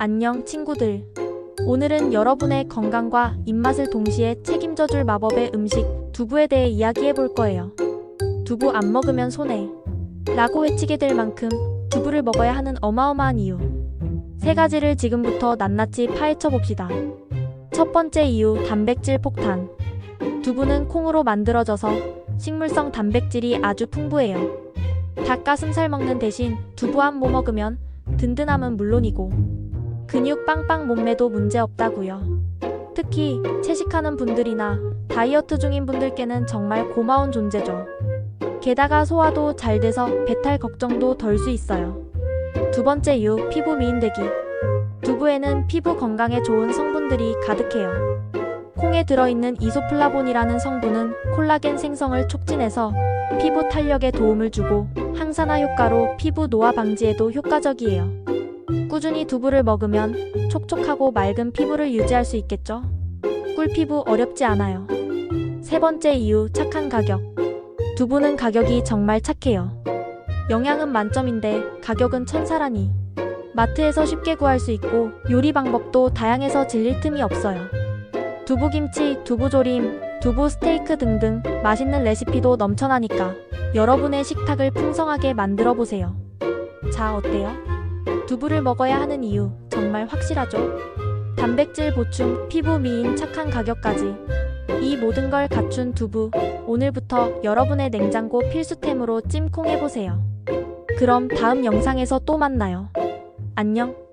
안녕 친구들. 오늘은 여러분의 건강과 입맛을 동시에 책임져 줄 마법의 음식 두부에 대해 이야기해 볼 거예요. 두부 안 먹으면 손해. 라고 외치게 될 만큼 두부를 먹어야 하는 어마어마한 이유. 세 가지를 지금부터 낱낱이 파헤쳐 봅시다. 첫 번째 이유, 단백질 폭탄. 두부는 콩으로 만들어져서 식물성 단백질이 아주 풍부해요. 닭가슴살 먹는 대신 두부 한 모 먹으면 든든함은 물론이고 근육 빵빵 몸매도 문제 없다고요. 특히 채식하는 분들이나 다이어트 중인 분들께는 정말 고마운 존재죠. 게다가 소화도 잘 돼서 배탈 걱정도 덜 수 있어요. 두 번째 이유, 피부 미인되기. 두부에는 피부 건강에 좋은 성분들이 가득해요. 콩에 들어있는 이소플라본이라는 성분은 콜라겐 생성을 촉진해서 피부 탄력에 도움을 주고 항산화 효과로 피부 노화 방지에도 효과적이에요. 꾸준히 두부를 먹으면 촉촉하고 맑은 피부를 유지할 수 있겠죠? 꿀피부 어렵지 않아요. 세 번째 이유, 착한 가격. 두부는 가격이 정말 착해요. 영양은 만점인데 가격은 천사라니. 마트에서 쉽게 구할 수 있고 요리 방법도 다양해서 질릴 틈이 없어요. 두부김치, 두부조림, 두부 스테이크 등등 맛있는 레시피도 넘쳐나니까 여러분의 식탁을 풍성하게 만들어 보세요. 자, 어때요? 두부를 먹어야 하는 이유 정말 확실하죠? 단백질 보충, 피부 미인, 착한 가격까지 이 모든 걸 갖춘 두부 오늘부터 여러분의 냉장고 필수템으로 찜콩 해 보세요. 그럼 다음 영상에서 또 만나요. 안녕.